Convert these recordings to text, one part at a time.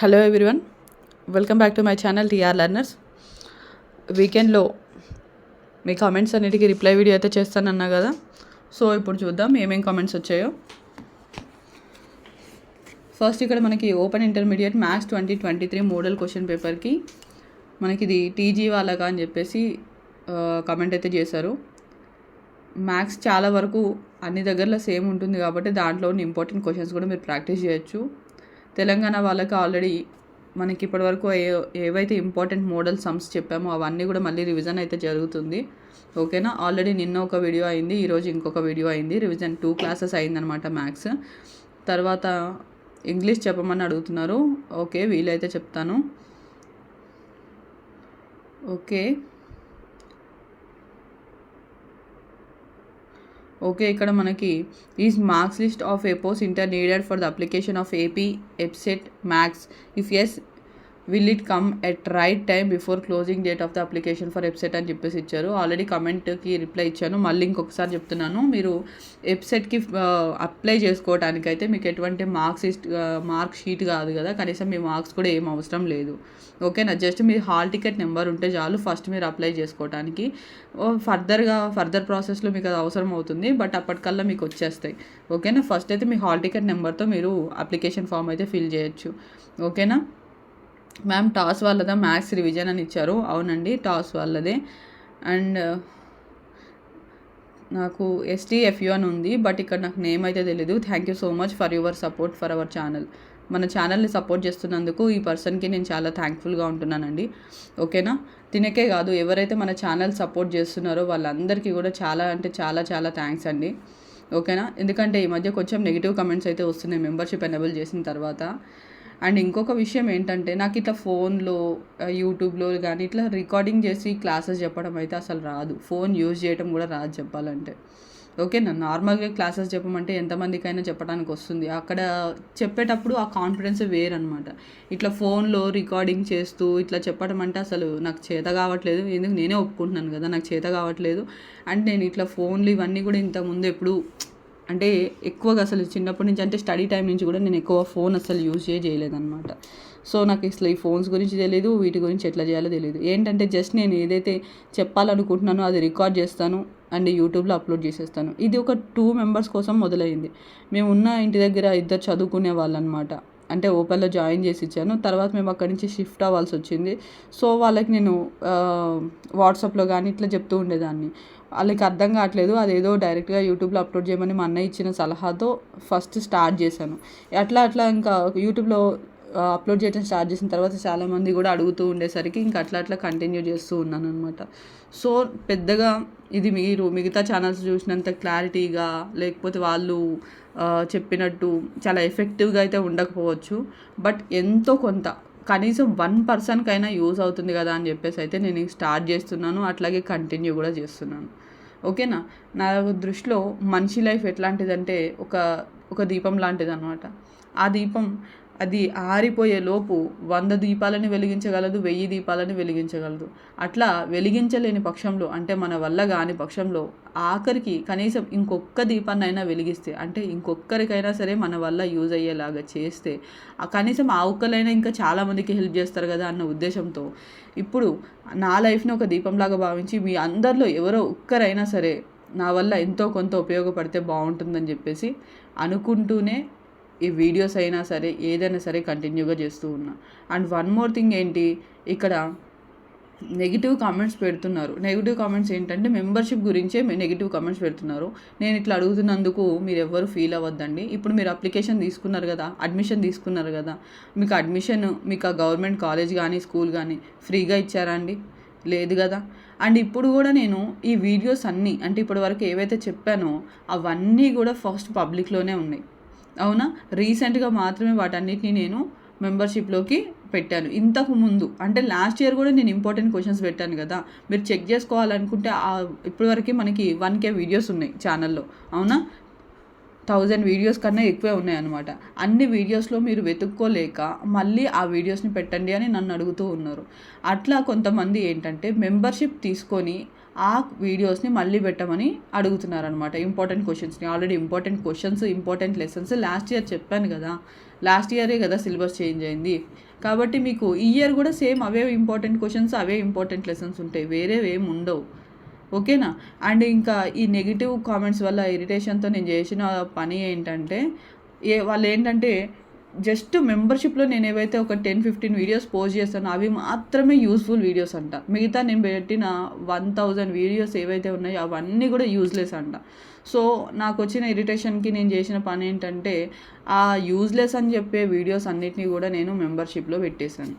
Hello everyone welcome back to my channel TR learners వీకెండ్లో మీ comments అన్నిటికీ reply video అయితే చేస్తానన్నా కదా? సో ఇప్పుడు చూద్దాం ఏమేం కామెంట్స్ వచ్చాయో. ఫస్ట్ ఇక్కడ మనకి open intermediate maths twenty twenty three model question పేపర్కి మనకి ఇది టీజీ వాళ్ళగా అని చెప్పేసి కామెంట్ అయితే చేశారు. మ్యాథ్స్ చాలా వరకు అన్ని దగ్గరలో సేమ్ ఉంటుంది కాబట్టి దాంట్లో ఉన్న ఇంపార్టెంట్ క్వశ్చన్స్ కూడా మీరు ప్రాక్టీస్ చేయొచ్చు. తెలంగాణ వాళ్ళకి ఆల్రెడీ మనకి ఇప్పటివరకు ఏ ఏవైతే ఇంపార్టెంట్ మోడల్ సమ్స్ చెప్పామో అవన్నీ కూడా మళ్ళీ రివిజన్ అయితే జరుగుతుంది. ఓకేనా ఆల్రెడీ నిన్న ఒక వీడియో అయింది ఈరోజు ఇంకొక వీడియో అయింది. రివిజన్ టూ క్లాసెస్ అయిందనమాట మ్యాథ్స్ తర్వాత ఇంగ్లీష్ చెప్పమని అడుగుతున్నారు. ఓకే వీలైతే చెప్తాను. ఓకే ఓకే ఇక్కడ మనకి is marks list of APOSS inter needed for the application of AP EAPCET maths if yes will it come at right time before closing date of the application for website అని చెప్పేసి ఇచ్చారు. Already కమెంట్కి reply ఇచ్చాను. మళ్ళీ ఇంకొకసారి చెప్తున్నాను. మీరు వెబ్సైట్కి apply చేసుకోవడానికైతే మీకు ఎటువంటి మార్క్స్ మార్క్ షీట్ కాదు కదా. కనీసం మీ మార్క్స్ కూడా ఏం అవసరం లేదు. ఓకేనా జస్ట్ మీ హాల్ టికెట్ నెంబర్ ఉంటే చాలు. ఫస్ట్ మీరు అప్లై చేసుకోవడానికి ఫర్దర్గా ఫర్దర్ ప్రాసెస్లో మీకు అది అవసరం అవుతుంది. బట్ అప్పటికల్లా మీకు వచ్చేస్తాయి. ఓకేనా ఫస్ట్ అయితే మీ హాల్ టికెట్ నెంబర్తో మీరు అప్లికేషన్ ఫామ్ అయితే ఫిల్ చేయొచ్చు. ఓకేనా మ్యామ్ టాస్ వాళ్ళదా? మ్యాథ్స్ రివిజన్ అని ఇచ్చారు. అవునండి టాస్ వాళ్ళదే. అండ్ నాకు ఎస్టీఎఫ్యూ అని ఉంది బట్ ఇక్కడ నాకు నేమ్ అయితే తెలీదు. Thank you so much for your support for our channel మన ఛానల్ని సపోర్ట్ చేస్తున్నందుకు ఈ పర్సన్కి నేను చాలా థ్యాంక్ఫుల్గా ఉంటున్నానండి. ఓకేనా? తినకే కాదు ఎవరైతే మన ఛానల్ సపోర్ట్ చేస్తున్నారో వాళ్ళందరికీ కూడా చాలా అంటే చాలా చాలా థ్యాంక్స్ అండి. ఓకేనా? ఎందుకంటే ఈ మధ్య కొంచెం నెగిటివ్ కమెంట్స్ అయితే వస్తున్నాయి మెంబర్షిప్ ఎనేబుల్ చేసిన తర్వాత. అండ్ ఇంకొక విషయం ఏంటంటే నాకు ఇట్లా ఫోన్లో యూట్యూబ్లో కానీ ఇట్లా రికార్డింగ్ చేసి క్లాసెస్ చెప్పడం అయితే అసలు రాదు. ఫోన్ యూజ్ చేయడం కూడా రాదు చెప్పాలంటే. ఓకేనా? నార్మల్గా క్లాసెస్ చెప్పమంటే ఎంతమందికైనా చెప్పడానికి వస్తుంది. అక్కడ చెప్పేటప్పుడు ఆ కాన్ఫిడెన్స్ వేరనమాట ఇట్లా ఫోన్లో రికార్డింగ్ చేస్తూ ఇట్లా చెప్పడం అంటే అసలు నాకు చేత కావట్లేదు. ఎందుకు? నేనే ఒప్పుకుంటున్నాను కదా నాకు చేత కావట్లేదు. అండ్ నేను ఇట్లా ఫోన్లు ఇవన్నీ కూడా ఇంతకుముందు ఎప్పుడు అంటే ఎక్కువగా అసలు చిన్నప్పటి నుంచి అంటే స్టడీ టైం నుంచి కూడా నేను ఎక్కువ ఫోన్ అసలు యూజ్ చేయలేదన్నమాట. సో నాకు అసలు ఈ ఫోన్స్ గురించి తెలియదు వీటి గురించి ఎట్లా చేయాలో తెలియదు ఏంటంటే జస్ట్ నేను ఏదైతే చెప్పాలనుకుంటున్నానో అది రికార్డ్ చేస్తాను అండ్ యూట్యూబ్లో అప్లోడ్ చేసేస్తాను. ఇది ఒక టూ మెంబర్స్ కోసం మొదలైంది. మేము ఉన్న ఇంటి దగ్గర ఇద్దరు చదువుకునే వాళ్ళనమాట అంటే ఓపెన్లో జాయిన్ చేసి ఇచ్చాను. తర్వాత మేము అక్కడి నుంచి షిఫ్ట్ అవ్వాల్సి వచ్చింది. సో వాళ్ళకి నేను వాట్సాప్లో కానీ ఇట్లా చెప్తూ ఉండేదాన్ని. వాళ్ళకి అర్థం కావట్లేదు. అదేదో డైరెక్ట్గా యూట్యూబ్లో అప్లోడ్ చేయమని మా అన్నయ్య ఇచ్చిన సలహాతో ఫస్ట్ స్టార్ట్ చేశాను. అట్లా అట్లా ఇంకా యూట్యూబ్లో అప్లోడ్ చేయడం స్టార్ట్ చేసిన తర్వాత చాలామంది కూడా అడుగుతూ ఉండేసరికి ఇంకా అట్లా అట్లా కంటిన్యూ చేస్తూ ఉన్నాను అనమాట సో పెద్దగా ఇది మీరు మిగతా ఛానల్స్ చూసినంత క్లారిటీగా లేకపోతే వాళ్ళు చెప్పినట్టు చాలా ఎఫెక్టివ్గా అయితే ఉండకపోవచ్చు. బట్ ఎంతో కొంత కనీసం వన్ పర్సన్కైనా యూజ్ అవుతుంది కదా అని చెప్పేసి అయితే నేను స్టార్ట్ చేస్తున్నాను. అట్లాగే కంటిన్యూ కూడా చేస్తున్నాను. ఓకేనా? నా దృష్టిలో మనిషి లైఫ్ ఎట్లాంటిదంటే ఒక ఒక దీపం లాంటిది అనమాట ఆ దీపం అది ఆరిపోయే లోపు వంద దీపాలని వెలిగించగలదు వెయ్యి దీపాలని వెలిగించగలదు. అట్లా వెలిగించలేని పక్షంలో అంటే మన వల్ల కాని పక్షంలో ఆఖరికి కనీసం ఇంకొక్క దీపాన్నైనా వెలిగిస్తే అంటే ఇంకొక్కరికైనా సరే మన వల్ల యూజ్ అయ్యేలాగా చేస్తే కనీసం ఆ ఒక్కలైనా ఇంకా చాలామందికి హెల్ప్ చేస్తారు కదా అన్న ఉద్దేశంతో ఇప్పుడు నా లైఫ్ని ఒక దీపంలాగా భావించి మీ అందరిలో ఎవరో ఒక్కరైనా సరే నా వల్ల ఎంతో కొంత ఉపయోగపడితే బాగుంటుందని చెప్పేసి అనుకుంటూనే ఈ వీడియోస్ అయినా సరే ఏదైనా సరే కంటిన్యూగా చేస్తూ ఉన్నా. అండ్ వన్ మోర్ థింగ్ ఏంటి ఇక్కడ నెగిటివ్ కామెంట్స్ పెడుతున్నారు. నెగిటివ్ కామెంట్స్ ఏంటంటే మెంబర్షిప్ గురించే నెగిటివ్ కామెంట్స్ పెడుతున్నారు. నేను ఇట్లా అడుగుతున్నందుకు మీరు ఎవ్వరు ఫీల్ అవ్వద్దండి. ఇప్పుడు మీరు అప్లికేషన్ తీసుకున్నారు కదా అడ్మిషన్ తీసుకున్నారు కదా మీకు అడ్మిషన్ మీకు ఆ గవర్నమెంట్ కాలేజ్ కానీ స్కూల్ కానీ ఫ్రీగా ఇచ్చారా అండి? లేదు కదా. అండ్ ఇప్పుడు కూడా నేను ఈ వీడియోస్ అన్నీ అంటే ఇప్పటి వరకు ఏవైతే చెప్పానో అవన్నీ కూడా ఫస్ట్ పబ్లిక్లోనే ఉన్నాయి. అవునా? రీసెంట్గా మాత్రమే వాటన్నిటిని నేను మెంబర్షిప్లోకి పెట్టాను. ఇంతకు ముందు అంటే లాస్ట్ ఇయర్ కూడా నేను ఇంపార్టెంట్ క్వశ్చన్స్ పెట్టాను కదా. మీరు చెక్ చేసుకోవాలనుకుంటే ఇప్పటివరకు మనకి వన్ కే వీడియోస్ ఉన్నాయి ఛానల్లో. అవునా? థౌజండ్ వీడియోస్ కన్నా ఎక్కువే ఉన్నాయన్నమాట. అన్ని వీడియోస్లో మీరు వెతుక్కోలేక మళ్ళీ ఆ వీడియోస్ని పెట్టండి అని నన్ను అడుగుతూ ఉన్నారు. అట్లా కొంతమంది ఏంటంటే మెంబర్షిప్ తీసుకొని ఆ వీడియోస్ని మళ్ళీ పెట్టమని అడుగుతున్నారనమాట ఇంపార్టెంట్ క్వశ్చన్స్ని already important questions important lessons last year చెప్పాను కదా. లాస్ట్ ఇయరే కదా సిలబస్ చేంజ్ అయింది. కాబట్టి మీకు ఈ ఇయర్ కూడా సేమ్ అవే ఇంపార్టెంట్ క్వశ్చన్స్ అవే ఇంపార్టెంట్ లెసన్స్ ఉంటాయి వేరేవి ఏమి ఉండవు. ఓకేనా? అండ్ ఇంకా ఈ నెగిటివ్ కామెంట్స్ వల్ల ఇరిటేషన్తో నేను చేసిన పని ఏంటంటే ఏ వాళ్ళు ఏంటంటే జస్ట్ మెంబర్షిప్లో నేను ఏవైతే ఒక టెన్ ఫిఫ్టీన్ వీడియోస్ పోస్ట్ చేస్తానో అవి మాత్రమే యూస్ఫుల్ వీడియోస్ అంట. మిగతా నేను పెట్టిన వన్ థౌజండ్ వీడియోస్ ఏవైతే ఉన్నాయో అవన్నీ కూడా యూజ్లెస్ అంట. సో నాకు వచ్చిన ఇరిటేషన్కి నేను చేసిన పని ఏంటంటే ఆ యూజ్లెస్ అని చెప్పే వీడియోస్ అన్నిటినీ కూడా నేను మెంబర్షిప్లో పెట్టేశాను.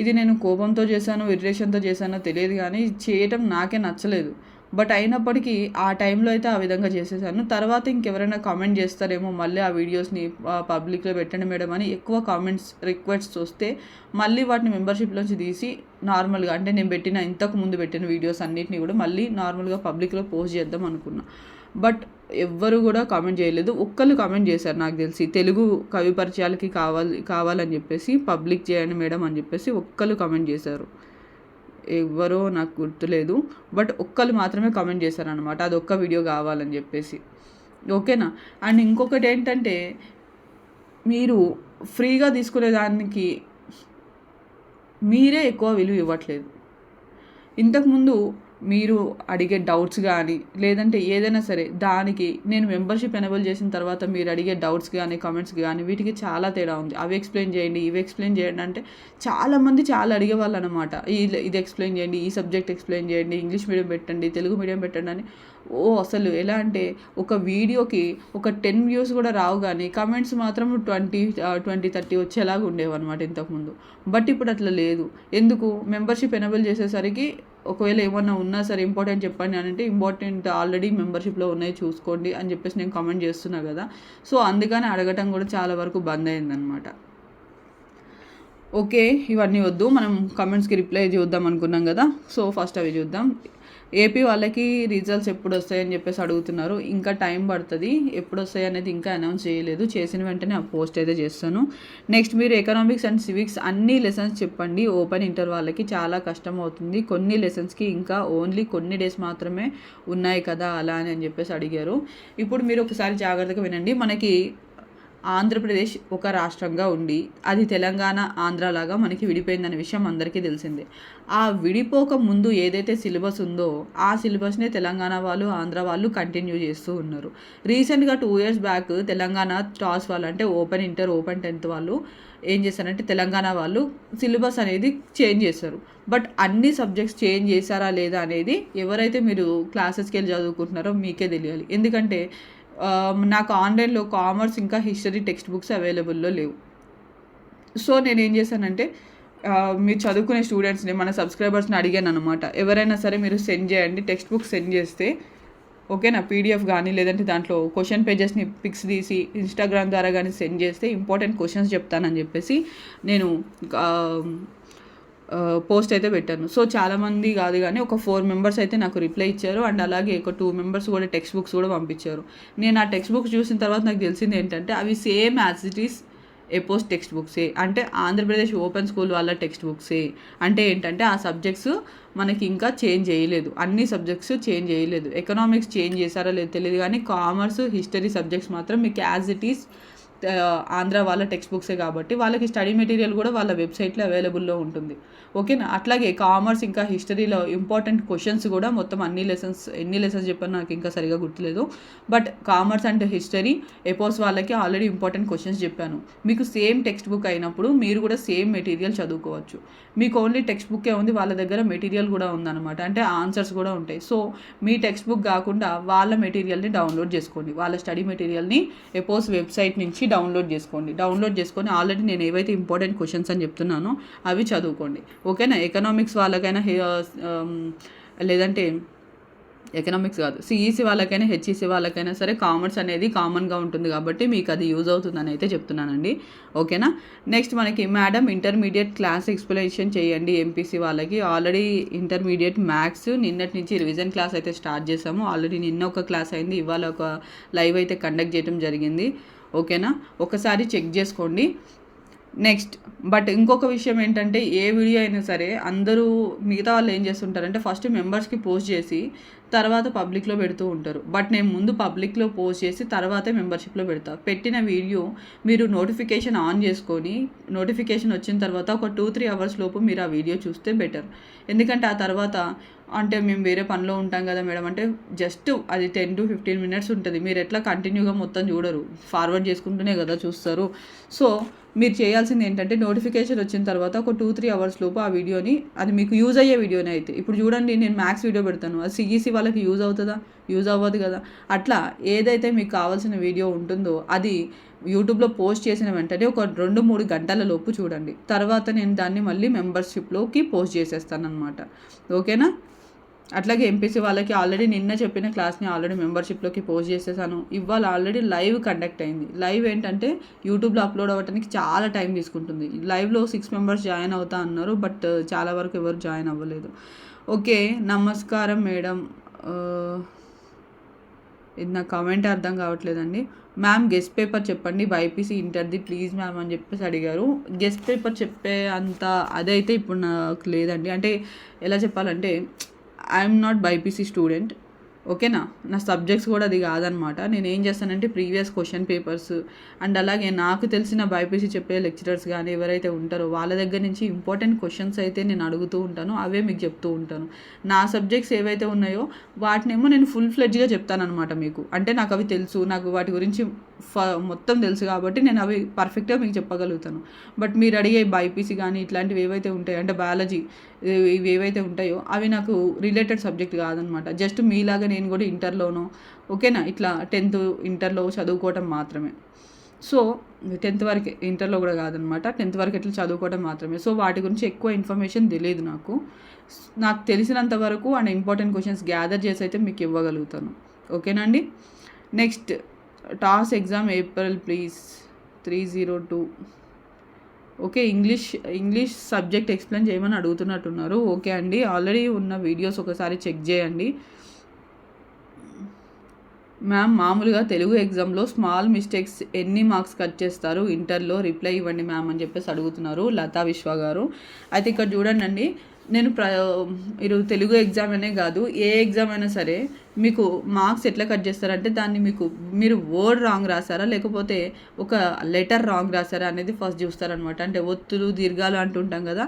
ఇది నేను కోపంతో చేశాను ఇరిటేషన్తో చేశానో తెలియదు కానీ చేయటం నాకే నచ్చలేదు. బట్ అయినప్పటికీ ఆ టైంలో అయితే ఆ విధంగా చేసేసాను. తర్వాత ఇంకెవరైనా కామెంట్ చేస్తారేమో మళ్ళీ ఆ వీడియోస్ని పబ్లిక్లో పెట్టండి మేడం అని ఎక్కువ కామెంట్స్ రిక్వెస్ట్స్ వస్తే మళ్ళీ వాటిని మెంబర్షిప్లోంచి తీసి నార్మల్గా అంటే నేను పెట్టిన ఇంతకు ముందు పెట్టిన వీడియోస్ అన్నిటిని కూడా మళ్ళీ నార్మల్గా పబ్లిక్లో పోస్ట్ చేద్దాం అనుకున్నా. బట్ ఎవ్వరు కూడా కామెంట్ చేయలేదు. ఒక్కళ్ళు కామెంట్ చేశారు నాకు తెలిసి తెలుగు కవి పరిచయాలకి కావాలి కావాలని చెప్పేసి పబ్లిక్ చేయండి మేడం అని చెప్పేసి ఒక్కళ్ళు కామెంట్ చేశారు. ఎవరో నాకు గుర్తులేదు. బట్ ఒక్కళ్ళు మాత్రమే కామెంట్ చేశారనమాట అది ఒక్క వీడియో కావాలని చెప్పేసి. ఓకేనా? అండ్ ఇంకొకటి ఏంటంటే మీరు ఫ్రీగా తీసుకునే దానికి మీరే ఎక్కువ విలువ ఇవ్వట్లేదు. ఇంతకుముందు మీరు అడిగే డౌట్స్ కానీ లేదంటే ఏదైనా సరే దానికి నేను మెంబర్షిప్ ఎనబుల్ చేసిన తర్వాత మీరు అడిగే డౌట్స్ కానీ కామెంట్స్ కానీ వీటికి చాలా తేడా ఉంది. అవి ఎక్స్ప్లెయిన్ చేయండి ఇవి ఎక్స్ప్లెయిన్ చేయండి అంటే చాలామంది చాలా అడిగేవాళ్ళు అనమాట ఇది ఎక్స్ప్లెయిన్ చేయండి ఈ సబ్జెక్ట్ ఎక్స్ప్లెయిన్ చేయండి ఇంగ్లీష్ మీడియం పెట్టండి తెలుగు మీడియం పెట్టండి అని. ఓ అసలు ఎలా అంటే ఒక వీడియోకి ఒక టెన్ వ్యూస్ కూడా రావు కానీ కమెంట్స్ మాత్రం ట్వంటీ ట్వంటీ థర్టీ వచ్చేలాగా ఉండేవి అనమాట ఇంతకుముందు. బట్ ఇప్పుడు అట్లా లేదు. ఎందుకు? మెంబర్షిప్ ఎనబుల్ చేసేసరికి ఒకవేళ ఏమన్నా ఉన్నా సరే ఇంపార్టెంట్ చెప్పండి అని అంటే ఇంపార్టెంట్ ఆల్రెడీ మెంబర్షిప్లో ఉన్నాయి చూసుకోండి అని చెప్పేసి నేను కామెంట్ చేస్తున్నా కదా. సో అందుకని అడగటం కూడా చాలా వరకు బంద్ అయిందనమాట ఓకే ఇవన్నీ వద్దు. మనం కమెంట్స్కి రిప్లై చూద్దాం అనుకున్నాం కదా. సో ఫస్ట్ అవి చూద్దాం. ఏపీ వాళ్ళకి రిజల్ట్స్ ఎప్పుడు వస్తాయని చెప్పేసి అడుగుతున్నారు. ఇంకా టైం పడుతుంది. ఎప్పుడు వస్తాయి అనేది ఇంకా అనౌన్స్ చేయలేదు. చేసిన వెంటనే ఆ పోస్ట్ అయితే చేస్తాను. నెక్స్ట్ మీరు ఎకనామిక్స్ అండ్ సివిక్స్ అన్ని లెసన్స్ చెప్పండి. ఓపెన్ ఇంటర్ వాళ్ళకి చాలా కష్టం అవుతుంది. కొన్ని లెసన్స్కి ఇంకా ఓన్లీ కొన్ని డేస్ మాత్రమే ఉన్నాయి కదా అలా అని చెప్పేసి అడిగారు. ఇప్పుడు మీరు ఒకసారి జాగ్రత్తగా వినండి. మనకి ఆంధ్రప్రదేశ్ ఒక రాష్ట్రంగా ఉండి అది తెలంగాణ ఆంధ్రలాగా మనకి విడిపోయిందనే విషయం అందరికీ తెలిసిందే. ఆ విడిపోక ముందు ఏదైతే సిలబస్ ఉందో ఆ సిలబస్నే తెలంగాణ వాళ్ళు ఆంధ్ర వాళ్ళు కంటిన్యూ చేస్తూ ఉన్నారు. రీసెంట్గా two years back Telangana TOSS వాళ్ళు అంటే ఓపెన్ ఇంటర్ ఓపెన్ టెన్త్ వాళ్ళు ఏం చేశారంటే తెలంగాణ వాళ్ళు సిలబస్ అనేది చేంజ్ చేశారు. బట్ అన్ని సబ్జెక్ట్స్ చేంజ్ చేశారా లేదా అనేది ఎవరైతే మీరు క్లాసెస్కి వెళ్ళి చదువుకుంటున్నారో మీకే తెలియాలి. ఎందుకంటే Um, నాకు ఆన్లైన్లో కామర్స్ ఇంకా హిస్టరీ టెక్స్ట్ బుక్స్ అవైలబుల్లో లేవు. సో నేను ఏం చేశానంటే um, మీరు చదువుకునే స్టూడెంట్స్ని మన సబ్స్క్రైబర్స్ని అడిగాను అనమాట ఎవరైనా సరే మీరు సెండ్ చేయండి టెక్స్ట్ బుక్ సెండ్ చేస్తే ఓకేనా? పీడిఎఫ్ కానీ లేదంటే దాంట్లో క్వశ్చన్ పేజెస్ని పిక్స్ తీసి ఇన్స్టాగ్రామ్ ద్వారా కానీ సెండ్ చేస్తే ఇంపార్టెంట్ క్వశ్చన్స్ చెప్తానని చెప్పేసి నేను um, పోస్ట్ అయితే పెట్టాను. సో చాలామంది కాదు కానీ ఒక ఫోర్ మెంబర్స్ అయితే నాకు రిప్లై ఇచ్చారు. అండ్ అలాగే ఒక టూ మెంబర్స్ కూడా టెక్స్ట్ బుక్స్ కూడా పంపించారు. నేను ఆ టెక్స్ట్ బుక్స్ చూసిన తర్వాత నాకు తెలిసింది ఏంటంటే అవి same as it is APOS text బుక్సే. అంటే ఆంధ్రప్రదేశ్ ఓపెన్ స్కూల్ వాళ్ళ టెక్స్ట్ బుక్సే. అంటే ఏంటంటే ఆ సబ్జెక్ట్స్ మనకి ఇంకా చేంజ్ చేయలేదు. అన్ని సబ్జెక్ట్స్ చేంజ్ చేయలేదు. ఎకనామిక్స్ చేంజ్ చేశారో లేదు తెలియదు కానీ కామర్స్ హిస్టరీ సబ్జెక్ట్స్ మాత్రం మీకు యాజ్ ఇట్ ఈస్ ఆంధ్ర వాళ్ళ టెక్స్ట్ బుక్సే కాబట్టి వాళ్ళకి స్టడీ మెటీరియల్ కూడా వాళ్ళ వెబ్సైట్లో అవైలబుల్లో ఉంటుంది. ఓకేనా అట్లాగే కామర్స్ ఇంకా హిస్టరీలో ఇంపార్టెంట్ క్వశ్చన్స్ కూడా మొత్తం అన్ని లెసన్స్ ఎన్ని లెసన్స్ చెప్పాను నాకు ఇంకా సరిగా గుర్తులేదు. But commerce and history APOSS వాళ్ళకి ఆల్రెడీ ఇంపార్టెంట్ క్వశ్చన్స్ చెప్పాను. మీకు సేమ్ టెక్స్ట్ బుక్ అయినప్పుడు మీరు కూడా సేమ్ మెటీరియల్ చదువుకోవచ్చు. మీకు ఓన్లీ టెక్స్ట్ బుక్కే ఉంది వాళ్ళ దగ్గర మెటీరియల్ కూడా ఉందన్నమాట. అంటే ఆన్సర్స్ కూడా ఉంటాయి. సో మీ టెక్స్ట్ బుక్ కాకుండా వాళ్ళ మెటీరియల్ని డౌన్లోడ్ చేసుకోండి. వాళ్ళ స్టడీ మెటీరియల్ని ఎపోస్ వెబ్సైట్ నుంచి డౌన్లోడ్ చేసుకోండి. డౌన్లోడ్ చేసుకొని ఆల్రెడీ నేను ఏవైతే ఇంపార్టెంట్ క్వశ్చన్స్ అని చెప్తున్నానో అవి చదువుకోండి. ఓకేనా? ఎకనామిక్స్ వాళ్ళకైనా లేదంటే ఎకనామిక్స్ కాదు సిఈసి వాళ్ళకైనా హెచ్ఈసి వాళ్ళకైనా సరే కామర్స్ అనేది కామన్గా ఉంటుంది కాబట్టి మీకు అది యూజ్ అవుతుందని అయితే చెప్తున్నానండి. ఓకేనా? నెక్స్ట్ మనకి మేడం ఇంటర్మీడియట్ క్లాస్ ఎక్స్ప్లెనేషన్ చేయండి ఎంపీసీ వాళ్ళకి. ఆల్రెడీ ఇంటర్మీడియట్ మ్యాథ్స్ నిన్నటి నుంచి రివిజన్ క్లాస్ అయితే స్టార్ట్ చేసాము. ఆల్రెడీ నిన్న ఒక క్లాస్ అయింది. ఇవాళ ఒక లైవ్ అయితే కండక్ట్ చేయడం జరిగింది. ఓకేనా? ఒకసారి చెక్ చేసుకోండి. నెక్స్ట్ బట్ ఇంకొక విషయం ఏంటంటే ఏ వీడియో అయినా సరే అందరూ మిగతా వాళ్ళు ఏం చేస్తుంటారంటే ఫస్ట్ మెంబర్స్కి పోస్ట్ చేసి తర్వాత పబ్లిక్లో పెడుతూ ఉంటారు. బట్ నేను ముందు పబ్లిక్లో పోస్ట్ చేసి తర్వాతే మెంబర్షిప్లో పెడతా. పెట్టిన వీడియో మీరు నోటిఫికేషన్ ఆన్ చేసుకొని నోటిఫికేషన్ వచ్చిన తర్వాత ఒక టూ త్రీ అవర్స్ లోపు మీరు ఆ వీడియో చూస్తే బెటర్. ఎందుకంటే ఆ తర్వాత అంటే మేము వేరే పనిలో ఉంటాం కదా మేడం అంటే జస్ట్ అది టెన్ టు ఫిఫ్టీన్ మినిట్స్ ఉంటుంది. మీరు ఎట్లా కంటిన్యూగా మొత్తం చూడరు. ఫార్వర్డ్ చేసుకుంటూనే కదా చూస్తారు. సో మీరు చేయాల్సింది ఏంటంటే నోటిఫికేషన్ వచ్చిన తర్వాత ఒక టూ త్రీ అవర్స్ లోపు ఆ వీడియోని అది మీకు యూజ్ అయ్యే వీడియోనే అయితే. ఇప్పుడు చూడండి నేను మ్యాథ్స్ వీడియో పెడతాను. అది సిఈసి వాళ్ళకి యూజ్ అవుతుందా? యూజ్ అవ్వదు కదా. అట్లా ఏదైతే మీకు కావాల్సిన వీడియో ఉంటుందో అది యూట్యూబ్లో పోస్ట్ చేసిన వెంటనే ఒక రెండు మూడు గంటల లోపు చూడండి. తర్వాత నేను దాన్ని మళ్ళీ మెంబర్షిప్లోకి పోస్ట్ చేసేస్తాను అనమాట ఓకేనా అట్లాగే ఎంపీసీ వాళ్ళకి ఆల్రెడీ నిన్న చెప్పిన క్లాస్ని ఆల్రెడీ మెంబర్షిప్లోకి పోస్ట్ చేసేసాను. ఇవాళ ఆల్రెడీ లైవ్ కండక్ట్ అయింది. లైవ్ ఏంటంటే యూట్యూబ్లో అప్లోడ్ అవ్వడానికి చాలా టైం తీసుకుంటుంది. లైవ్లో సిక్స్ మెంబర్స్ జాయిన్ అవుతా అన్నారు బట్ uh, చాలా వరకు ఎవరు జాయిన్ అవ్వలేదు. ఓకే నమస్కారం మేడం. Uh, ఇది నా కామెంట్ అర్థం కావట్లేదండి. మ్యామ్ గెస్ట్ పేపర్ చెప్పండి. బైపీసీ ఇంటర్ది ప్లీజ్ మ్యామ్ అని చెప్పేసి అడిగారు. గెస్ట్ పేపర్ చెప్పే అంత అదైతే ఇప్పుడు నాకు లేదండి. అంటే ఎలా చెప్పాలంటే ఐఎమ్ నాట్ బైపీసీ స్టూడెంట్ ఓకేనా నా? సబ్జెక్ట్స్ కూడా అది కాదనమాట నేను ఏం చేస్తానంటే ప్రీవియస్ క్వశ్చన్ పేపర్స్ అండ్ అలాగే నాకు తెలిసిన బైపీసీ చెప్పే లెక్చరర్స్ కానీ ఎవరైతే ఉంటారో వాళ్ళ దగ్గర నుంచి ఇంపార్టెంట్ క్వశ్చన్స్ అయితే నేను అడుగుతూ ఉంటాను అవే మీకు చెప్తూ ఉంటాను. నా సబ్జెక్ట్స్ ఏవైతే ఉన్నాయో వాటినేమో నేను ఫుల్ ఫ్లెడ్జ్గా చెప్తానమాట మీకు. అంటే నాకు అవి తెలుసు నాకు వాటి గురించి మొత్తం తెలుసు కాబట్టి నేను అవి పర్ఫెక్ట్గా మీకు చెప్పగలుగుతాను. బట్ మీరు అడిగే బైపీసీ కానీ ఇట్లాంటివి ఏవైతే ఉంటాయో అంటే బయాలజీ ఇవి ఏవైతే ఉంటాయో అవి నాకు రిలేటెడ్ సబ్జెక్ట్ కాదనమాట. జస్ట్ మీలాగా నేను కూడా ఇంటర్లోనో ఓకేనా? ఇట్లా టెన్త్ ఇంటర్లో చదువుకోవటం మాత్రమే. సో టెన్త్ వరకు ఇంటర్లో కూడా కాదనమాట. టెన్త్ వరకు ఎట్లా చదువుకోవడం మాత్రమే. సో వాటి గురించి ఎక్కువ ఇన్ఫర్మేషన్ తెలియదు నాకు. నాకు తెలిసినంత వరకు అండ్ ఇంపార్టెంట్ క్వశ్చన్స్ గ్యాదర్ చేసి అయితే మీకు ఇవ్వగలుగుతాను. ఓకేనా అండి? Next TOSS exam April please. Three zero two. Okay English English subject explain చేయమని అడుగుతున్నట్టున్నారు. ఓకే అండి ఆల్రెడీ ఉన్న వీడియోస్ ఒకసారి చెక్ చేయండి. మ్యామ్ మామూలుగా తెలుగు ఎగ్జామ్లో స్మాల్ మిస్టేక్స్ ఎన్ని మార్క్స్ కట్ చేస్తారు? ఇంటర్లో రిప్లై ఇవ్వండి మ్యామ్ అని చెప్పేసి అడుగుతున్నారు లతా విశ్వ గారు. అయితే ఇక్కడ చూడండి నేను ప్ర మీరు తెలుగు ఎగ్జామ్ అనే కాదు ఏ ఎగ్జామ్ అయినా సరే మీకు మార్క్స్ ఎట్లా కట్ చేస్తారంటే దాన్ని మీకు మీరు వర్డ్ రాంగ్ రాసారా? లేకపోతే ఒక లెటర్ రాంగ్ రాసారా అనేది ఫస్ట్ చూస్తారనమాట అంటే ఒత్తులు దీర్ఘాలు అంటుంటాం కదా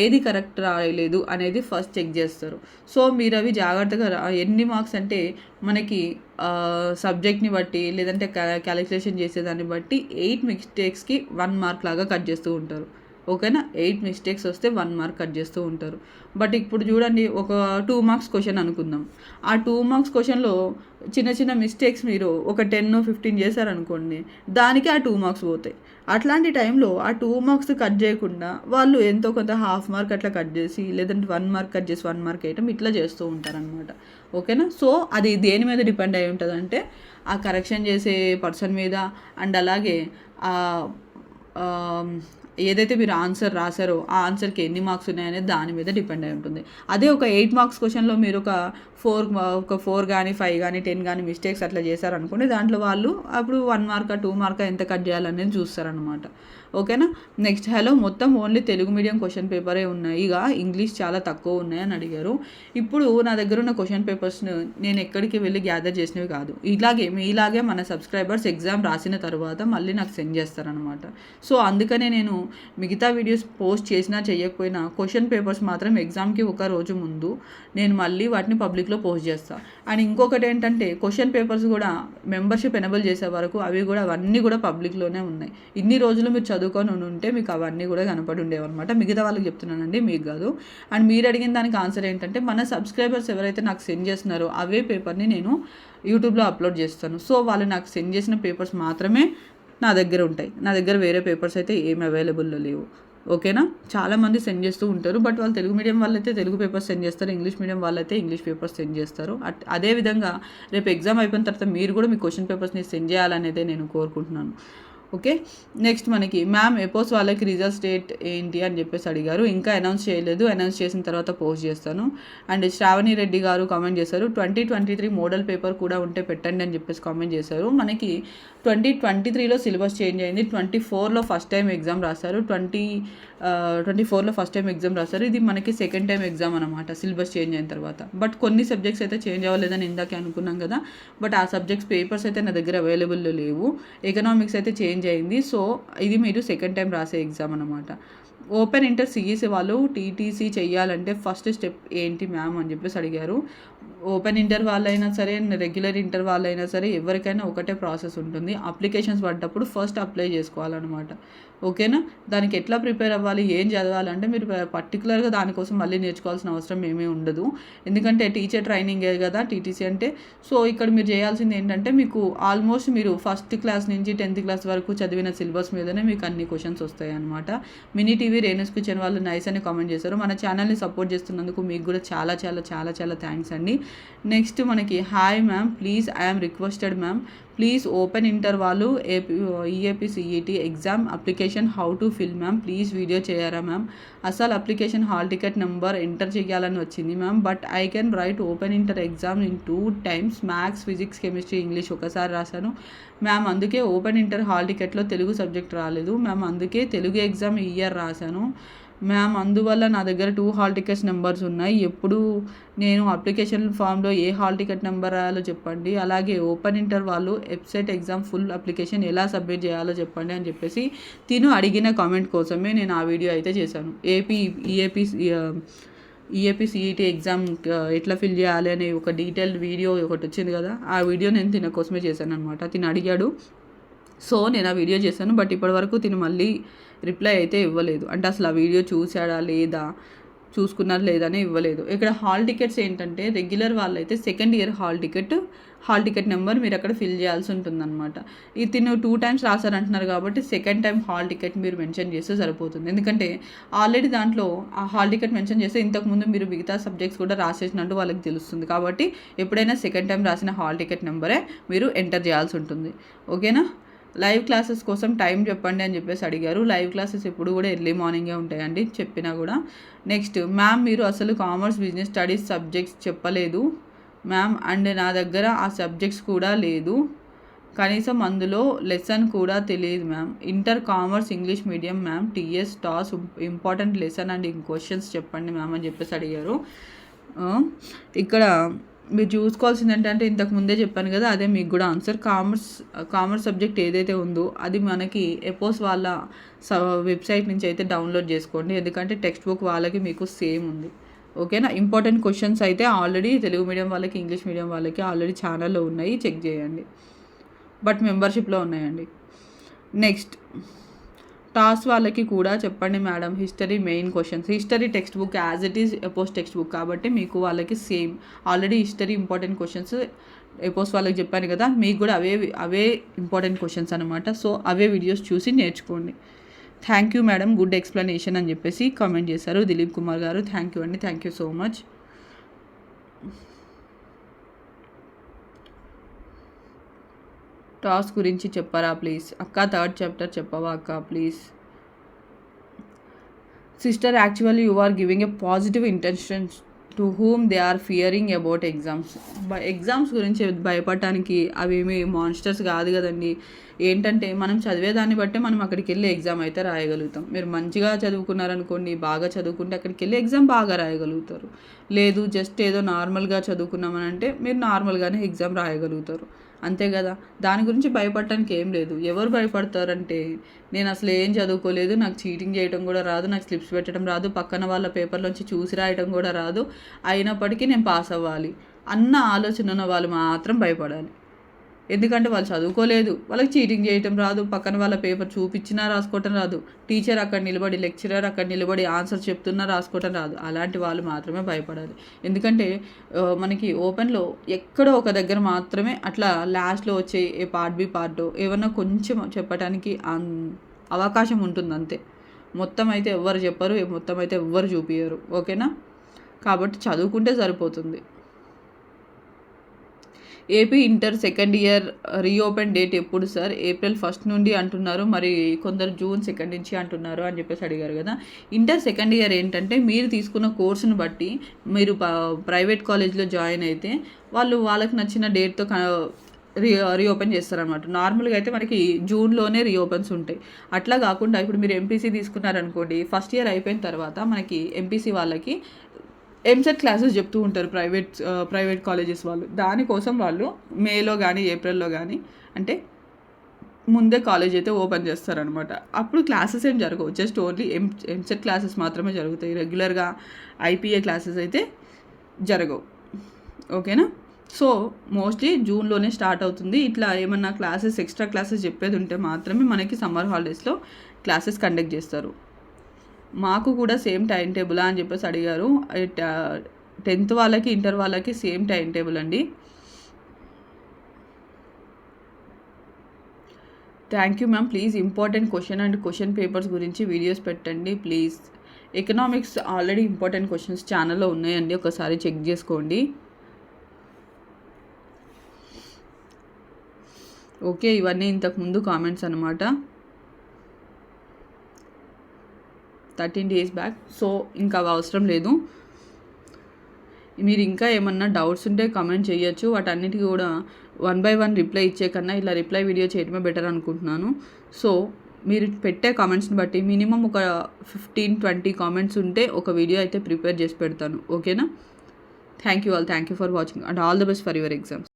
ఏది కరెక్ట్ రాయలేదు అనేది ఫస్ట్ చెక్ చేస్తారు. సో మీరు అవి జాగ్రత్తగా ఎన్ని మార్క్స్ అంటే మనకి సబ్జెక్ట్ని బట్టి లేదంటే క్యాలిక్యులేషన్ చేసేదాన్ని బట్టి ఎయిట్ మిస్టేక్స్కి వన్ మార్క్ లాగా కట్ చేస్తూ ఉంటారు. ఓకేనా? ఎయిట్ మిస్టేక్స్ వస్తే వన్ మార్క్ కట్ చేస్తూ ఉంటారు. బట్ ఇప్పుడు చూడండి ఒక టూ మార్క్స్ క్వశ్చన్ అనుకుందాం. ఆ టూ మార్క్స్ క్వశ్చన్లో చిన్న చిన్న మిస్టేక్స్ మీరు ఒక టెన్ ఫిఫ్టీన్ చేశారనుకోండి దానికి ఆ టూ మార్క్స్ పోతాయి. అట్లాంటి టైంలో ఆ టూ మార్క్స్ కట్ చేయకుండా వాళ్ళు ఎంతో కొంత హాఫ్ మార్క్ అట్లా కట్ చేసి లేదంటే వన్ మార్క్ కట్ చేసి వన్ మార్క్ వేయటం ఇట్లా చేస్తూ ఉంటారనమాట ఓకేనా? సో అది దేని మీద డిపెండ్ అయి ఉంటుంది అంటే ఆ కరెక్షన్ చేసే పర్సన్ మీద అండ్ అలాగే ఏదైతే మీరు ఆన్సర్ రాశారో ఆ ఆన్సర్కి ఎన్ని మార్క్స్ ఉన్నాయనేది దాని మీద డిపెండ్ అయి ఉంటుంది. అదే ఒక ఎయిట్ మార్క్స్ క్వశ్చన్లో మీరు ఒక ఫోర్ ఒక ఫోర్ కానీ ఫైవ్ కానీ టెన్ కానీ మిస్టేక్స్ అట్లా చేశారనుకోండి దాంట్లో వాళ్ళు అప్పుడు వన్ మార్క్ టూ మార్క్ ఎంత కట్ చేయాలనేది చూస్తారనమాట ఓకేనా? నెక్స్ట్ హలో మొత్తం ఓన్లీ తెలుగు మీడియం క్వశ్చన్ పేపరే ఉన్నాయి. ఇక ఇంగ్లీష్ చాలా తక్కువ ఉన్నాయి అని అడిగారు. ఇప్పుడు నా దగ్గర ఉన్న క్వశ్చన్ పేపర్స్ను నేను ఎక్కడికి వెళ్ళి గ్యాదర్ చేసినవి కాదు. ఇలాగే మీలాగే మన సబ్స్క్రైబర్స్ ఎగ్జామ్ రాసిన తర్వాత మళ్ళీ నాకు సెండ్ చేస్తారనమాట సో అందుకనే నేను మిగతా వీడియోస్ పోస్ట్ చేసినా చేయకపోయినా క్వశ్చన్ పేపర్స్ మాత్రం ఎగ్జామ్కి ఒక రోజు ముందు నేను మళ్ళీ వాటిని పబ్లిక్లో పోస్ట్ చేస్తాను అండ్ ఇంకొకటి ఏంటంటే క్వశ్చన్ పేపర్స్ కూడా మెంబర్షిప్ ఎనబుల్ చేసే వరకు అవి కూడా అవన్నీ కూడా పబ్లిక్లోనే ఉన్నాయి. ఇన్ని రోజులు మీరు చదువుకొని ఉంటే మీకు అవన్నీ కూడా కనపడి ఉండేవన్నమాట మిగతా వాళ్ళకి చెప్తున్నానండి మీకు కాదు. అండ్ మీరు అడిగిన దానికి ఆన్సర్ ఏంటంటే మన సబ్స్క్రైబర్స్ ఎవరైతే నాకు సెండ్ చేస్తున్నారో అవే పేపర్ని నేను యూట్యూబ్లో అప్లోడ్ చేస్తాను. సో వాళ్ళు నాకు సెండ్ చేసిన పేపర్స్ మాత్రమే నా దగ్గర ఉంటాయి. నా దగ్గర వేరే పేపర్స్ అయితే ఏమి అవైలబుల్లో లేవు. ఓకేనా? చాలామంది సెండ్ చేస్తూ ఉంటారు. బట్ వాళ్ళు తెలుగు మీడియం వాళ్ళైతే తెలుగు పేపర్స్ సెండ్ చేస్తారు. ఇంగ్లీష్ మీడియం వాళ్ళైతే ఇంగ్లీష్ పేపర్స్ సెండ్ చేస్తారు. అట్ అదేవిధంగా రేపు ఎగ్జామ్ అయిపోయిన తర్వాత మీరు కూడా మీ క్వశ్చన్ పేపర్స్ని సెండ్ చేయాలనేదే నేను కోరుకుంటున్నాను. ఓకే? నెక్స్ట్ మనకి మ్యామ్ ఎపోస్ వాళ్ళకి రిజల్ట్ డేట్ ఏంటి? అని చెప్పేసి అడిగారు. ఇంకా అనౌన్స్ చేయలేదు. అనౌన్స్ చేసిన తర్వాత పోస్ట్ చేస్తాను. అండ్ శ్రావణి రెడ్డి గారు కామెంట్ చేశారు. Twenty twenty three model paper కూడా ఉంటే పెట్టండి అని చెప్పేసి కామెంట్ చేశారు. మనకి ట్వంటీ ట్వంటీ త్రీలో సిలబస్ చేంజ్ అయింది. ట్వంటీ ఫోర్లో ఫస్ట్ టైం ఎగ్జామ్ రాశారు. ట్వంటీ ట్వంటీ ఫోర్లో ఫస్ట్ టైం ఎగ్జామ్ రాశారు. ఇది మనకి సెకండ్ టైం ఎగ్జామ్ అనమాట సిలబస్ చేంజ్ అయిన తర్వాత. బట్ కొన్ని సబ్జెక్ట్స్ అయితే చేంజ్ అవ్వలేదని ఇందాకే అనుకున్నాం కదా. బట్ ఆ సబ్జెక్ట్స్ పేపర్స్ అయితే నా దగ్గర అవైలబుల్లో లేవు. ఎకనామిక్స్ అయితే చేంజ్ అయింది. సో ఇది మీరు సెకండ్ టైం రాసే ఎగ్జామ్ అనమాట ఓపెన్ ఇంటర్ సిఈసి వాళ్ళు టీటీసీ చేయాలంటే ఫస్ట్ స్టెప్ ఏంటి మ్యామ్ అని చెప్పేసి అడిగారు. ఓపెన్ ఇంటర్ అయినా సరే రెగ్యులర్ ఇంటర్ అయినా సరే ఎవరికైనా ఒకటే ప్రాసెస్ ఉంటుంది. అప్లికేషన్స్ పడ్డప్పుడు ఫస్ట్ అప్లై చేసుకోవాలన్నమాట. ఓకేనా? దానికి ఎట్లా ప్రిపేర్ అవ్వాలి? ఏం చదవాలంటే మీరు పర్టికులర్గా దానికోసం మళ్ళీ నేర్చుకోవాల్సిన అవసరం ఏమీ ఉండదు. ఎందుకంటే టీచర్ ట్రైనింగే కదా టీటీసీ అంటే. సో ఇక్కడ మీరు చేయాల్సింది ఏంటంటే మీకు ఆల్మోస్ట్ మీరు ఫస్ట్ క్లాస్ నుంచి టెన్త్ క్లాస్ వరకు చదివిన సిలబస్ మీదనే మీకు అన్ని క్వశ్చన్స్ వస్తాయి అనమాట మినీ టీవీ రేణుస్ కిచెన్ వాళ్ళు నైస్ అని కామెంట్ చేశారు. మన ఛానల్ని సపోర్ట్ చేస్తున్నందుకు మీకు కూడా చాలా చాలా చాలా చాలా థ్యాంక్స్ అండి. నెక్స్ట్ మనకి hi ma'am please I'm requested ma'am please open inter వాళ్ళు AP EAP CET exam application how to fill ma'am please video చేయరా మ్యామ్ అసలు application hall ticket number enter చేయాలని వచ్చింది ma'am but I can write open inter exam in two times maths physics chemistry English ఒకసారి రాశాను. Ma'am అందుకే open inter hall టికెట్లో Telugu subject రాలేదు. Ma'am అందుకే తెలుగు ఎగ్జామ్ ఈ ఇయర్ రాశాను. మ్యామ్ అందువల్ల నా దగ్గర టూ హాల్ టికెట్స్ నెంబర్స్ ఉన్నాయి. ఎప్పుడు నేను అప్లికేషన్ ఫామ్లో ఏ హాల్ టికెట్ నెంబర్ రాయాలో చెప్పండి. అలాగే ఓపెన్ ఇంటర్ వాళ్ళు వెబ్సైట్ ఎగ్జామ్ ఫుల్ అప్లికేషన్ ఎలా సబ్మిట్ చేయాలో చెప్పండి అని చెప్పేసి తిను అడిగిన కామెంట్ కోసమే నేను ఆ వీడియో అయితే చేశాను. AP EAP EAP CET exam ఎట్లా ఫిల్ చేయాలి అనే ఒక డీటెయిల్ వీడియో ఒకటి వచ్చింది కదా ఆ వీడియో నేను తిన కోసమే చేశాను అనమాట తిను అడిగాడు. సో నేను ఆ వీడియో చేశాను. బట్ ఇప్పటివరకు తిను మళ్ళీ రిప్లై అయితే ఇవ్వలేదు. అంటే అసలు ఆ వీడియో చూసాడా లేదా చూసుకున్నారు లేదని ఇవ్వలేదు. ఇక్కడ హాల్ టికెట్స్ ఏంటంటే రెగ్యులర్ వాళ్ళైతే second year hall ticket hall ticket number మీరు అక్కడ ఫిల్ చేయాల్సి ఉంటుందన్నమాట. ఇది తిను టూ టైమ్స్ రాశారంటున్నారు కాబట్టి సెకండ్ టైం హాల్ టికెట్ మీరు మెన్షన్ చేస్తే సరిపోతుంది. ఎందుకంటే ఆల్రెడీ దాంట్లో ఆ హాల్ టికెట్ మెన్షన్ చేస్తే ఇంతకుముందు మీరు మిగతా సబ్జెక్ట్స్ కూడా రాసేసినట్టు వాళ్ళకి తెలుస్తుంది. కాబట్టి ఎప్పుడైనా సెకండ్ టైం రాసిన హాల్ టికెట్ నెంబరే మీరు ఎంటర్ చేయాల్సి ఉంటుంది. ఓకేనా? లైవ్ క్లాసెస్ కోసం టైం చెప్పండి అని చెప్పేసి అడిగారు. లైవ్ క్లాసెస్ ఎప్పుడు కూడా ఎర్లీ మార్నింగే ఉంటాయండి చెప్పినా కూడా. నెక్స్ట్ మ్యామ్ మీరు అసలు కామర్స్ బిజినెస్ స్టడీస్ సబ్జెక్ట్స్ చెప్పలేదు. మ్యామ్ అండ్ నా దగ్గర ఆ సబ్జెక్ట్స్ కూడా లేదు. కనీసం అందులో లెసన్ కూడా తెలియదు ma'am. Inter commerce English medium ma'am. TS TOSS important lesson and questions చెప్పండి మ్యామ్ అని చెప్పేసి అడిగారు. ఇక్కడ మీరు చూసుకోవాల్సింది ఏంటంటే ఇంతకు ముందే చెప్పాను కదా అదే మీకు కూడా ఆన్సర్ కామర్స్ కామర్స్ సబ్జెక్ట్ ఏదైతే ఉందో అది మనకి ఎపోస్ వాళ్ళ వెబ్సైట్ నుంచి అయితే డౌన్లోడ్ చేసుకోండి. ఎందుకంటే టెక్స్ట్ బుక్ వాళ్ళకి మీకు సేమ్ ఉంది. ఓకేనా ఇంపార్టెంట్ క్వశ్చన్స్ అయితే ఆల్రెడీ తెలుగు మీడియం వాళ్ళకి ఇంగ్లీష్ మీడియం వాళ్ళకి ఆల్రెడీ ఛానల్లో ఉన్నాయి. చెక్ చేయండి. బట్ మెంబర్షిప్లో ఉన్నాయండి. నెక్స్ట్ క్లాస్ వాళ్ళకి కూడా చెప్పండి madam. History main questions history text book as it is APOSS text book కాబట్టి మీకు వాళ్ళకి same already history important questions APOSS వాళ్ళకి చెప్పాను కదా మీకు కూడా అవే అవే ఇంపార్టెంట్ క్వశ్చన్స్ అనమాట సో అవే వీడియోస్ చూసి నేర్చుకోండి. Thank you madam good explanation అని చెప్పేసి కామెంట్ చేశారు. దిలీప్ కుమార్ గారు థ్యాంక్ యూ అండి. Thank you so much TOSS గురించి చెప్పరా ప్లీజ్? అక్క థర్డ్ చాప్టర్ చెప్పవా అక్క please? Sister actually you are giving a positive intentions to whom they are fearing about exams. Exams గురించి భయపడటానికి అవేమి మాన్స్టర్స్ కాదు కదండి. ఏంటంటే మనం చదివేదాన్ని బట్టే మనం అక్కడికి వెళ్ళి ఎగ్జామ్ అయితే రాయగలుగుతాం. మీరు మంచిగా చదువుకున్నారనుకోండి బాగా చదువుకుంటే అక్కడికి వెళ్ళి ఎగ్జామ్ బాగా రాయగలుగుతారు. లేదు జస్ట్ ఏదో నార్మల్గా చదువుకున్నామని అంటే మీరు నార్మల్గానే ఎగ్జామ్ రాయగలుగుతారు. అంతే కదా. దాని గురించి భయపడటానికి ఏం లేదు. ఎవరు భయపడతారంటే నేను అసలు ఏం చదువుకోలేదు నాకు చీటింగ్ చేయడం కూడా రాదు నాకు స్లిప్స్ పెట్టడం రాదు పక్కన వాళ్ళ పేపర్లోంచి చూసి రాయడం కూడా రాదు. అయినప్పటికీ నేను పాస్ అవ్వాలి అన్న ఆలోచన ఉన్న వాళ్ళు మాత్రం భయపడాలి. ఎందుకంటే వాళ్ళు చదువుకోలేదు. వాళ్ళకి చీటింగ్ చేయటం రాదు. పక్కన వాళ్ళ పేపర్ చూపించినా రాసుకోవటం రాదు. టీచర్ అక్కడ నిలబడి లెక్చరర్ అక్కడ నిలబడి ఆన్సర్ చెప్తున్నా రాసుకోవటం రాదు. అలాంటి వాళ్ళు మాత్రమే భయపడాలి. ఎందుకంటే మనకి ఓపెన్లో ఎక్కడో ఒక దగ్గర మాత్రమే అట్లా లాస్ట్లో వచ్చే ఏ పార్ట్ బి పార్ట్ ఏమన్నా కొంచెం చెప్పడానికి అవకాశం ఉంటుంది అంతే. మొత్తం అయితే ఎవ్వరు చెప్పరు. మొత్తం అయితే ఎవ్వరు చూపించరు ఓకేనా? కాబట్టి చదువుకుంటే సరిపోతుంది. AP inter second year reopen date ఎప్పుడు సార్? ఏప్రిల్ ఫస్ట్ నుండి అంటున్నారు మరి కొందరు జూన్ సెకండ్ నుంచి అంటున్నారు అని చెప్పేసి అడిగారు కదా. ఇంటర్ సెకండ్ ఇయర్ ఏంటంటే మీరు తీసుకున్న కోర్సును బట్టి మీరు ప్రైవేట్ కాలేజ్లో జాయిన్ అయితే వాళ్ళు వాళ్ళకి నచ్చిన డేట్తో రీ రీఓపెన్ చేస్తారనమాట నార్మల్గా అయితే మనకి జూన్లోనే రీఓపెన్స్ ఉంటాయి. అట్లా కాకుండా ఇప్పుడు మీరు ఎంపీసీ తీసుకున్నారనుకోండి ఫస్ట్ ఇయర్ అయిపోయిన తర్వాత మనకి ఎంపీసీ వాళ్ళకి ఎంసెట్ క్లాసెస్ చెప్తూ ఉంటారు ప్రైవేట్ ప్రైవేట్ కాలేజెస్ వాళ్ళు. దానికోసం వాళ్ళు మేలో కానీ ఏప్రిల్లో కానీ అంటే ముందే కాలేజ్ అయితే ఓపెన్ చేస్తారనమాట అప్పుడు క్లాసెస్ ఏం జరగవు. జస్ట్ ఓన్లీ ఎం ఎంసెట్ క్లాసెస్ మాత్రమే జరుగుతాయి. రెగ్యులర్గా ఐపీఏ క్లాసెస్ అయితే జరగవు. ఓకేనా? సో మోస్ట్లీ జూన్లోనే స్టార్ట్ అవుతుంది. ఇట్లా ఏమన్నా క్లాసెస్ ఎక్స్ట్రా క్లాసెస్ చెప్పేది ఉంటే మాత్రమే మనకి సమ్మర్ హాలిడేస్లో క్లాసెస్ కండక్ట్ చేస్తారు. మాకు కూడా సేమ్ టైం టేబుల్ అని చెప్పేసి అడిగారు. టెన్త్ వాళ్ళకి ఇంటర్ వాళ్ళకి సేమ్ టైం టేబుల్ అండి. Thank you ma'am. Please important question and question papers గురించి వీడియోస్ పెట్టండి. Please. Economics already important questions ఛానల్లో ఉన్నాయండి. ఒకసారి చెక్ చేసుకోండి. ఓకే ఇవన్నీ ఇంతకుముందు కామెంట్స్ అనమాట థర్టీన్ డేస్ బ్యాక్. సో ఇంకా అవి అవసరం లేదు. మీరు ఇంకా ఏమన్నా డౌట్స్ ఉంటే కామెంట్ చేయొచ్చు. వాటన్నిటికీ కూడా వన్ బై వన్ రిప్లై ఇచ్చే కన్నా ఇలా రిప్లై వీడియో చేయడమే బెటర్ అనుకుంటున్నాను. సో మీరు పెట్టే కామెంట్స్ని బట్టి మినిమం ఒక ఫిఫ్టీన్ ట్వంటీ కామెంట్స్ ఉంటే ఒక వీడియో అయితే ప్రిపేర్ చేసి పెడతాను. ఓకేనా? Thank you all. Thank you for watching. And all the best for your exams.